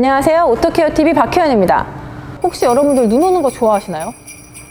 안녕하세요. 오토케어 TV 박혜연입니다. 혹시 여러분들 눈 오는 거 좋아하시나요?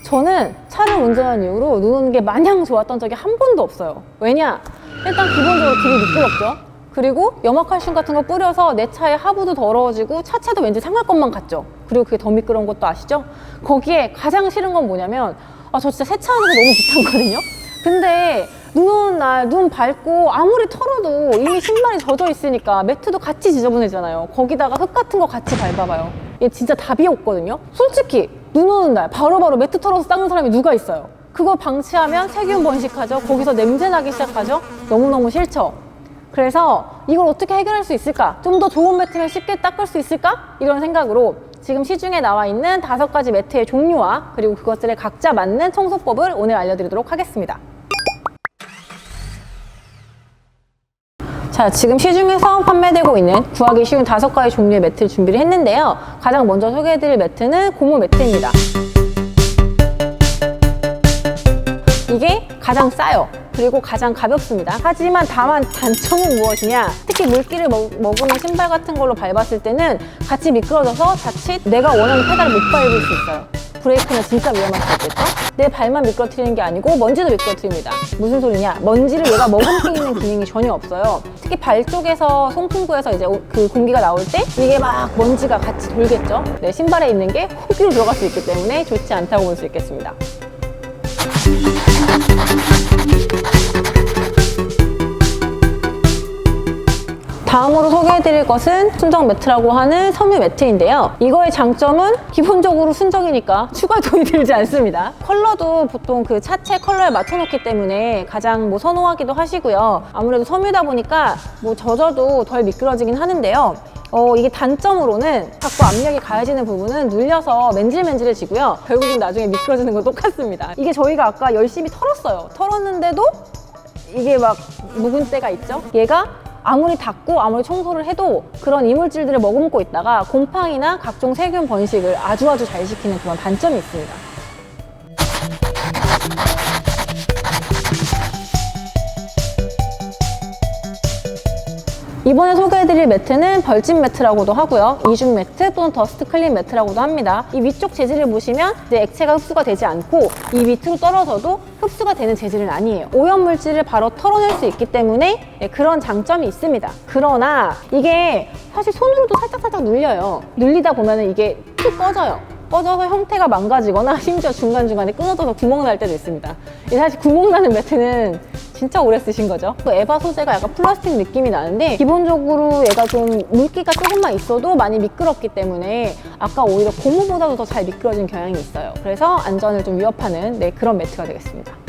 저는 차를 운전한 이후로 눈 오는 게 마냥 좋았던 적이 한 번도 없어요. 왜냐? 일단 기본적으로 길이 미끄럽죠. 그리고 염화칼슘 같은 거 뿌려서 내 차의 하부도 더러워지고 차체도 왠지 상할 것만 같죠. 그리고 그게 더 미끄러운 것도 아시죠? 거기에 가장 싫은 건 뭐냐면 아 저 진짜 세차하는 거 너무 귀찮거든요. 근데 눈 날 눈 밟고 아무리 털어도 이미 신발이 젖어 있으니까 매트도 같이 지저분해지잖아요. 거기다가 흙 같은 거 같이 밟아봐요. 이게 진짜 답이 없거든요. 솔직히 눈 오는 날 바로 바로 매트 털어서 닦는 사람이 누가 있어요? 그거 방치하면 세균 번식하죠. 거기서 냄새 나기 시작하죠. 너무너무 싫죠. 그래서 이걸 어떻게 해결할 수 있을까? 좀 더 좋은 매트면 쉽게 닦을 수 있을까? 이런 생각으로 지금 시중에 나와 있는 다섯 가지 매트의 종류와 그리고 그것들에 각자 맞는 청소법을 오늘 알려드리도록 하겠습니다. 자, 지금 시중에서 판매되고 있는 구하기 쉬운 다섯 가지 종류의 매트를 준비를 했는데요. 가장 먼저 소개해드릴 매트는 고무 매트입니다. 이게 가장 싸요. 그리고 가장 가볍습니다. 하지만 다만 단점은 무엇이냐? 특히 물기를 먹, 머금은 신발 같은 걸로 밟았을 때는 같이 미끄러져서 자칫 내가 원하는 페달을 못 밟을 수 있어요. 브레이크는 진짜 위험할 수 있겠죠? 내 발만 미끄러뜨리는 게 아니고 먼지도 미끄러뜨립니다. 무슨 소리냐? 먼지를 얘가 머금고 있는 기능이 전혀 없어요. 특히 발 쪽에서 송풍구에서 이제 오- 그 공기가 나올 때 이게 막 먼지가 같이 돌겠죠? 내 신발에 있는 게 호기로 들어갈 수 있기 때문에 좋지 않다고 볼 수 있겠습니다. 다음으로 소개해드릴 것은 순정 매트라고 하는 섬유 매트인데요. 이거의 장점은 기본적으로 순정이니까 추가 돈이 들지 않습니다. 컬러도 보통 그 차체 컬러에 맞춰놓기 때문에 가장 뭐 선호하기도 하시고요. 아무래도 섬유다 보니까 뭐 젖어도 덜 미끄러지긴 하는데요. 어, 이게 단점으로는 자꾸 압력이 가해지는 부분은 눌려서 맨질맨질해지고요. 결국은 나중에 미끄러지는 건 똑같습니다. 이게 저희가 아까 열심히 털었어요. 털었는데도 이게 막 묵은 때가 있죠. 얘가 아무리 닦고 아무리 청소를 해도 그런 이물질들을 머금고 있다가 곰팡이나 각종 세균 번식을 아주 아주 잘 시키는 그런 단점이 있습니다. 이번에 소개해드릴 매트는 벌집 매트라고도 하고요. 이중 매트 또는 더스트 클린 매트라고도 합니다. 이 위쪽 재질을 보시면 이제 액체가 흡수가 되지 않고 이 밑으로 떨어져도 흡수가 되는 재질은 아니에요. 오염 물질을 바로 털어낼 수 있기 때문에 네, 그런 장점이 있습니다. 그러나 이게 사실 손으로도 살짝살짝 눌려요. 눌리다 보면 이게 툭 꺼져요. 꺼져서 형태가 망가지거나 심지어 중간중간에 끊어져서 구멍 날 때도 있습니다. 이 사실 구멍 나는 매트는 진짜 오래 쓰신 거죠. 또 에바 소재가 약간 플라스틱 느낌이 나는데 기본적으로 얘가 좀 물기가 조금만 있어도 많이 미끄럽기 때문에 아까 오히려 고무보다도 더 잘 미끄러진 경향이 있어요. 그래서 안전을 좀 위협하는 네, 그런 매트가 되겠습니다.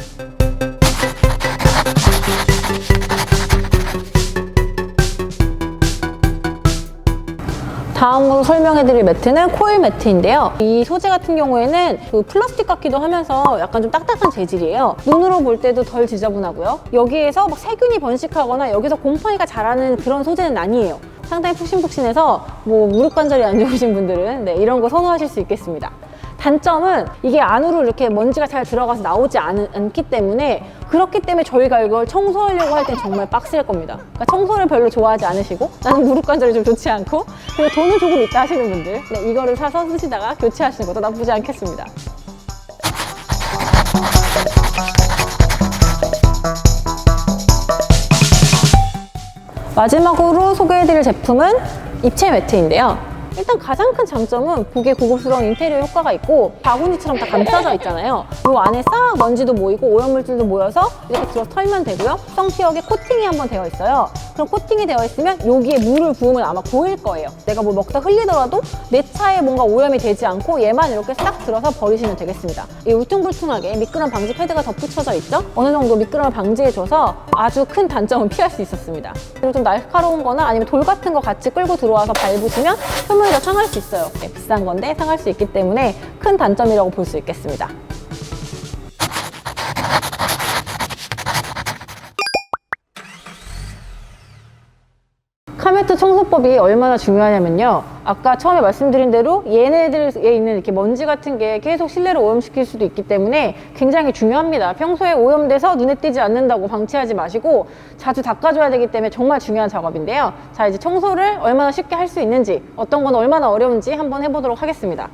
다음으로 설명해드릴 매트는 코일 매트인데요. 이 소재 같은 경우에는 그 플라스틱 같기도 하면서 약간 좀 딱딱한 재질이에요. 눈으로 볼 때도 덜 지저분하고요. 여기에서 막 세균이 번식하거나 여기서 곰팡이가 자라는 그런 소재는 아니에요. 상당히 푹신푹신해서 뭐 무릎 관절이 안 좋으신 분들은 네, 이런 거 선호하실 수 있겠습니다. 단점은 이게 안으로 이렇게 먼지가 잘 들어가서 나오지 않, 않기 때문에 그렇기 때문에 저희가 이걸 청소하려고 할 땐 정말 빡셀 겁니다. 그러니까 청소를 별로 좋아하지 않으시고 나는 무릎 관절이 좀 좋지 않고 그리고 돈은 조금 있다 하시는 분들 네, 이거를 사서 쓰시다가 교체하시는 것도 나쁘지 않겠습니다. 마지막으로 소개해드릴 제품은 입체 매트인데요. 일단 가장 큰 장점은 보기에 고급스러운 인테리어 효과가 있고 바구니처럼 다 감싸져 있잖아요. 이 안에 싹 먼지도 모이고 오염물질도 모여서 이렇게 들어 털면 되고요. 성티역에 코팅이 한번 되어 있어요. 그럼 코팅이 되어 있으면 여기에 물을 부으면 아마 보일 거예요. 내가 뭘 먹다 흘리더라도 내 차에 뭔가 오염이 되지 않고 얘만 이렇게 싹 들어서 버리시면 되겠습니다. 이 울퉁불퉁하게 미끄럼 방지 패드가 덧붙여져 있죠? 어느 정도 미끄럼을 방지해줘서 아주 큰 단점은 피할 수 있었습니다. 그리고 좀 날카로운 거나 아니면 돌 같은 거 같이 끌고 들어와서 밟으시면 표면이 더 상할 수 있어요. 네, 비싼 건데 상할 수 있기 때문에 큰 단점이라고 볼 수 있겠습니다. 카메트 청소법이 얼마나 중요하냐면요. 아까 처음에 말씀드린 대로 얘네들에 있는 이렇게 먼지 같은 게 계속 실내를 오염시킬 수도 있기 때문에 굉장히 중요합니다. 평소에 오염돼서 눈에 띄지 않는다고 방치하지 마시고 자주 닦아줘야 되기 때문에 정말 중요한 작업인데요. 자, 이제 청소를 얼마나 쉽게 할 수 있는지, 어떤 건 얼마나 어려운지 한번 해보도록 하겠습니다.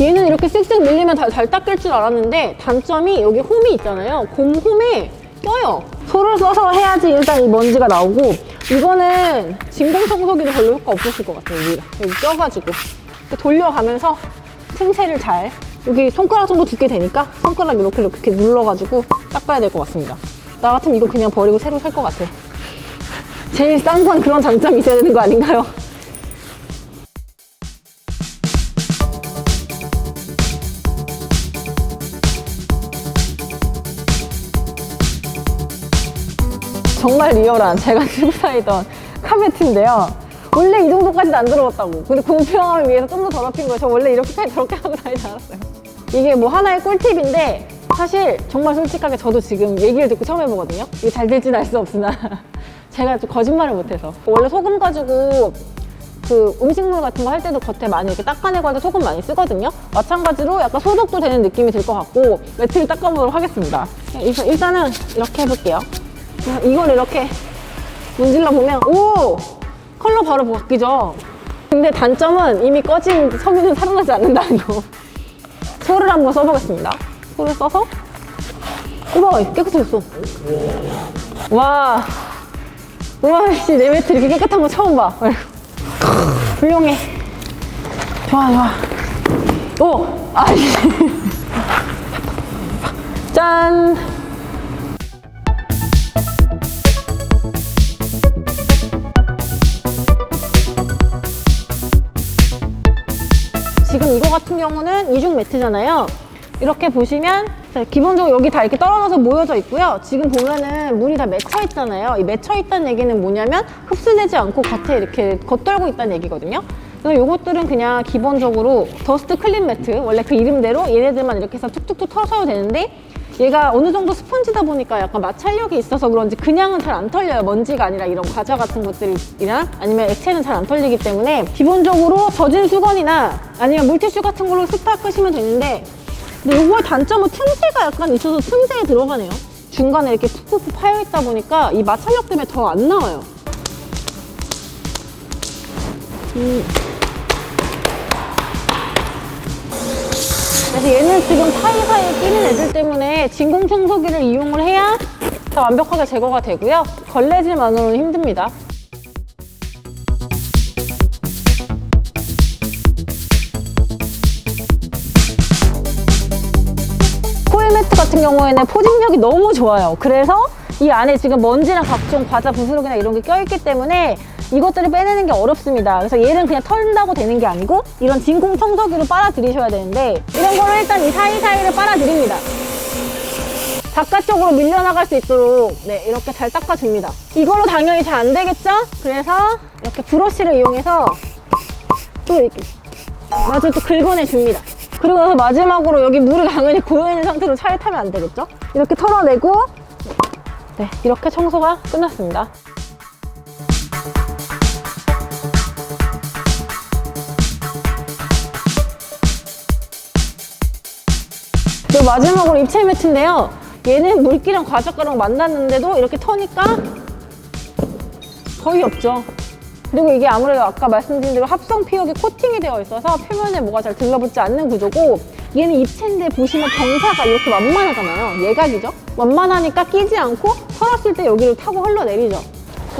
얘는 이렇게 쓱쓱 밀리면 다 잘 닦일 줄 알았는데 단점이 여기 홈이 있잖아요. 곰 홈에 껴요. 소를 써서 해야지 일단 이 먼지가 나오고 이거는 진공 청소기도 별로 효과 없으실 것 같아요. 여기, 여기 껴가지고 돌려가면서 틈새를 잘 여기 손가락 정도 두께 되니까 손가락 이렇게 이렇게 눌러가지고 닦아야 될 것 같습니다. 나 같으면 이거 그냥 버리고 새로 살 것 같아. 제일 싼 건 그런 장점이 있어야 되는 거 아닌가요? 정말 리얼한 제가 들고 다니던 카메트인데요. 원래 이 정도까지는 안 들어갔다고. 근데 공평함을 위해서 좀 더 더럽힌 거예요. 저 원래 이렇게까지 더럽게 하고 다니지 않았어요. 이게 뭐 하나의 꿀팁인데 사실 정말 솔직하게 저도 지금 얘기를 듣고 처음 해보거든요. 이게 잘 될지는 알 수 없으나 제가 좀 거짓말을 못해서 원래 소금 가지고 그 음식물 같은 거 할 때도 겉에 많이 이렇게 닦아내고 할 때 소금 많이 쓰거든요. 마찬가지로 약간 소독도 되는 느낌이 들 것 같고 매트를 닦아보도록 하겠습니다. 일단- 일단은 이렇게 해볼게요. 이걸 이렇게 문질러 보면 오 컬러 바로 바뀌죠. 근데 단점은 이미 꺼진 섬유는 살아나지 않는다는 거. 소를 한번 써보겠습니다. 소를 써서 우와 깨끗해졌어. 와 우와 씨 내 매트 이렇게 깨끗한 거 처음 봐. 훌륭해. 좋아 좋아. 오 아이 짠. 같은 경우는 이중 매트잖아요. 이렇게 보시면 자, 기본적으로 여기 다 이렇게 떨어져서 모여져 있고요. 지금 보면은 물이 다 맺혀 있잖아요. 이 맺혀 있다는 얘기는 뭐냐면 흡수되지 않고 겉에 이렇게 겉돌고 있다는 얘기거든요. 그래서 요것들은 그냥 기본적으로 더스트 클린 매트 원래 그 이름대로 얘네들만 이렇게 해서 툭툭툭 털어셔도 되는데 얘가 어느 정도 스펀지다 보니까 약간 마찰력이 있어서 그런지 그냥은 잘 안 털려요. 먼지가 아니라 이런 과자 같은 것들이나 아니면 액체는 잘 안 털리기 때문에 기본적으로 젖은 수건이나 아니면 물티슈 같은 걸로 쓱 닦으시면 되는데 근데 이거의 단점은 틈새가 약간 있어서 틈새에 들어가네요. 중간에 이렇게 푹푹 파여 있다 보니까 이 마찰력 때문에 더 안 나와요. 음. 그래서 얘는 지금 사이사이에 끼는 애들 때문에 진공 청소기를 이용을 해야 다 완벽하게 제거가 되고요. 걸레질만으로는 힘듭니다. 코일 매트 같은 경우에는 포집력이 너무 좋아요. 그래서 이 안에 지금 먼지랑 각종 과자 부스러기나 이런 게 껴있기 때문에 이것들을 빼내는 게 어렵습니다. 그래서 얘는 그냥 털린다고 되는 게 아니고 이런 진공 청소기로 빨아들이셔야 되는데 이런 거를 일단 이 사이사이를 빨아들입니다. 바깥쪽으로 밀려나갈 수 있도록 네 이렇게 잘 닦아줍니다. 이걸로 당연히 잘 안 되겠죠? 그래서 이렇게 브러쉬를 이용해서 또 이렇게 마저 또 긁어내 줍니다. 그리고 나서 마지막으로 여기 물이 당연히 고여있는 상태로 차에 타면 안 되겠죠? 이렇게 털어내고 네 이렇게 청소가 끝났습니다. 그리고 마지막으로 입체 매트인데요. 얘는 물기랑 과자가랑 만났는데도 이렇게 터니까 거의 없죠. 그리고 이게 아무래도 아까 말씀드린 대로 합성 피혁이 코팅이 되어 있어서 표면에 뭐가 잘 들러붙지 않는 구조고 얘는 입체인데 보시면 경사가 이렇게 완만하잖아요. 예각이죠? 완만하니까 끼지 않고 털었을 때 여기를 타고 흘러내리죠.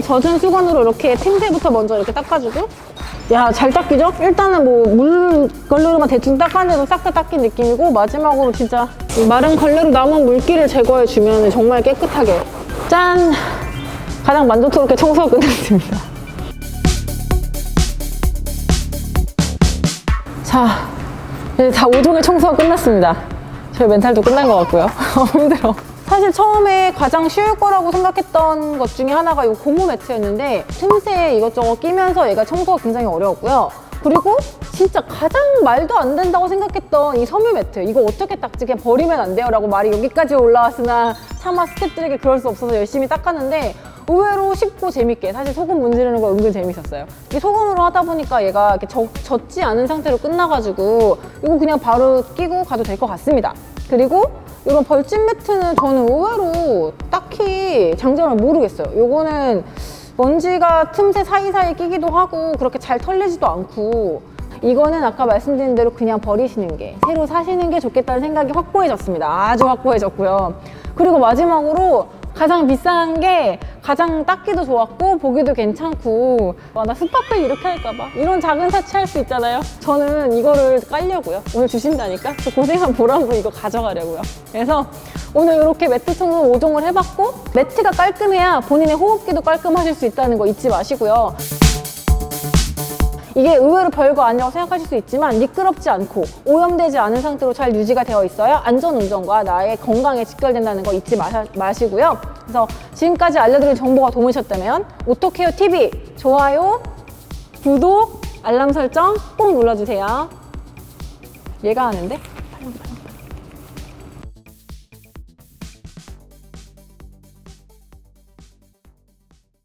젖은 수건으로 이렇게 틈새부터 먼저 이렇게 닦아주고 야 잘 닦이죠? 일단은 뭐 물 걸레로만 대충 닦아내도 싹 다 닦인 느낌이고 마지막으로 진짜 이 마른 걸레로 남은 물기를 제거해 주면 정말 깨끗하게 짠! 가장 만족스럽게 청소가 끝났습니다. 자, 이제 다 5종의 청소가 끝났습니다. 저희 멘탈도 끝난 것 같고요. 어, 힘들어. 사실 처음에 가장 쉬울 거라고 생각했던 것 중에 하나가 이 고무 매트였는데 틈새에 이것저것 끼면서 얘가 청소가 굉장히 어려웠고요. 그리고 진짜 가장 말도 안 된다고 생각했던 이 섬유 매트 이거 어떻게 닦지 그냥 버리면 안 돼요 라고 말이 여기까지 올라왔으나 차마 스탭들에게 그럴 수 없어서 열심히 닦았는데 의외로 쉽고 재밌게 사실 소금 문지르는 거 은근 재밌었어요 이 소금으로 하다 보니까 얘가 이렇게 적, 젖지 않은 상태로 끝나가지고 이거 그냥 바로 끼고 가도 될 것 같습니다 그리고 이런 벌집 매트는 저는 의외로 딱히 장점을 모르겠어요 요거는 먼지가 틈새 사이사이 끼기도 하고 그렇게 잘 털리지도 않고 이거는 아까 말씀드린 대로 그냥 버리시는 게 새로 사시는 게 좋겠다는 생각이 확고해졌습니다. 아주 확고해졌고요. 그리고 마지막으로 가장 비싼 게 가장 닦기도 좋았고 보기도 괜찮고. 와, 나 스파클 이렇게 할까봐. 이런 작은 사치 할 수 있잖아요. 저는 이거를 깔려고요. 오늘 주신다니까? 저 고생한 보람으로 이거 가져가려고요. 그래서 오늘 이렇게 매트 청소 5종을 해봤고 매트가 깔끔해야 본인의 호흡기도 깔끔하실 수 있다는 거 잊지 마시고요 이게 의외로 별거 아니라고 생각하실 수 있지만 미끄럽지 않고 오염되지 않은 상태로 잘 유지가 되어 있어야 안전운전과 나의 건강에 직결된다는 거 잊지 마사, 마시고요. 그래서 지금까지 알려드린 정보가 도움이셨다면 오토케어 TV 좋아요, 구독, 알람 설정 꼭 눌러주세요. 얘가 하는데?